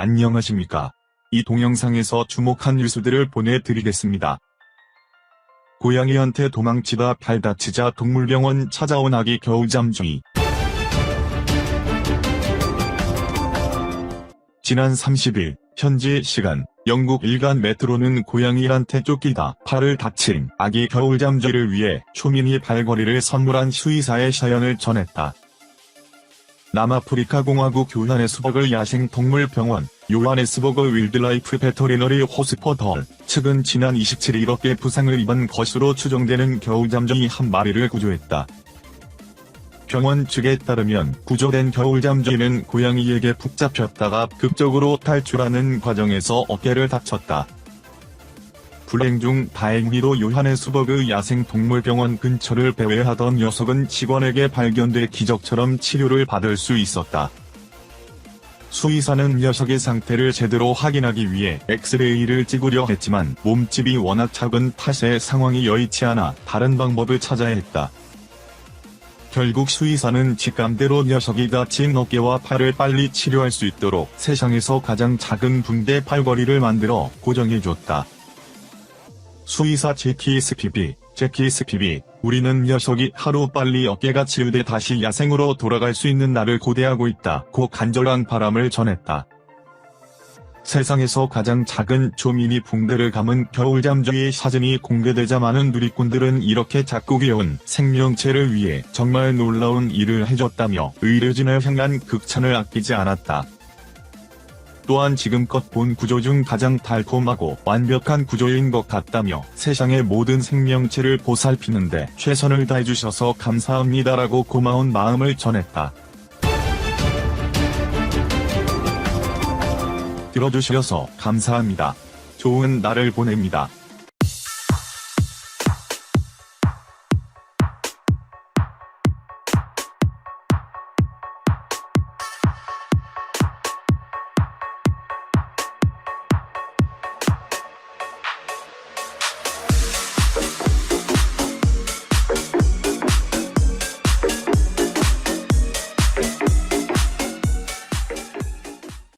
안녕하십니까. 이 동영상에서 주목한 뉴스들을 보내드리겠습니다. 고양이한테 도망치다 발 다치자 동물병원 찾아온 아기 겨울잠주의. 지난 30일, 현지 시간, 영국 일간 메트로는 고양이한테 쫓기다 팔을 다친 아기 겨울잠주의를 위해 초민이 발걸이를 선물한 수의사의 사연을 전했다. 남아프리카 공화국 요하네스버그 야생동물병원 요하네스버그 윌드라이프 베터리너리 호스퍼덜 측은 지난 27일 이렇게 부상을 입은 것으로 추정되는 겨울잠정이 한 마리를 구조했다. 병원 측에 따르면 구조된 겨울잠주이는 고양이에게 푹 잡혔다가 극적으로 탈출하는 과정에서 어깨를 다쳤다. 불행 중 다행히도 요하네스버그 야생동물병원 근처를 배회하던 녀석은 직원에게 발견돼 기적처럼 치료를 받을 수 있었다. 수의사는 녀석의 상태를 제대로 확인하기 위해 엑스레이를 찍으려 했지만 몸집이 워낙 작은 탓에 상황이 여의치 않아 다른 방법을 찾아야 했다. 결국 수의사는 직감대로 녀석이 다친 어깨와 팔을 빨리 치료할 수 있도록 세상에서 가장 작은 붕대 팔걸이를 만들어 고정해줬다. 수의사 제키 스피비, 제키 스피비, 우리는 녀석이 하루 빨리 어깨가 치유돼 다시 야생으로 돌아갈 수 있는 날을 고대하고 있다. 고 간절한 바람을 전했다. 세상에서 가장 작은 조미니 붕대를 감은 겨울잠주의 사진이 공개되자 많은 누리꾼들은 이렇게 작고 귀여운 생명체를 위해 정말 놀라운 일을 해줬다며 의료진을 향한 극찬을 아끼지 않았다. 또한 지금껏 본 구조 중 가장 달콤하고 완벽한 구조인 것 같다며 세상의 모든 생명체를 보살피는데 최선을 다해주셔서 감사합니다라고 고마운 마음을 전했다. 들어주셔서 감사합니다. 좋은 날을 보냅니다.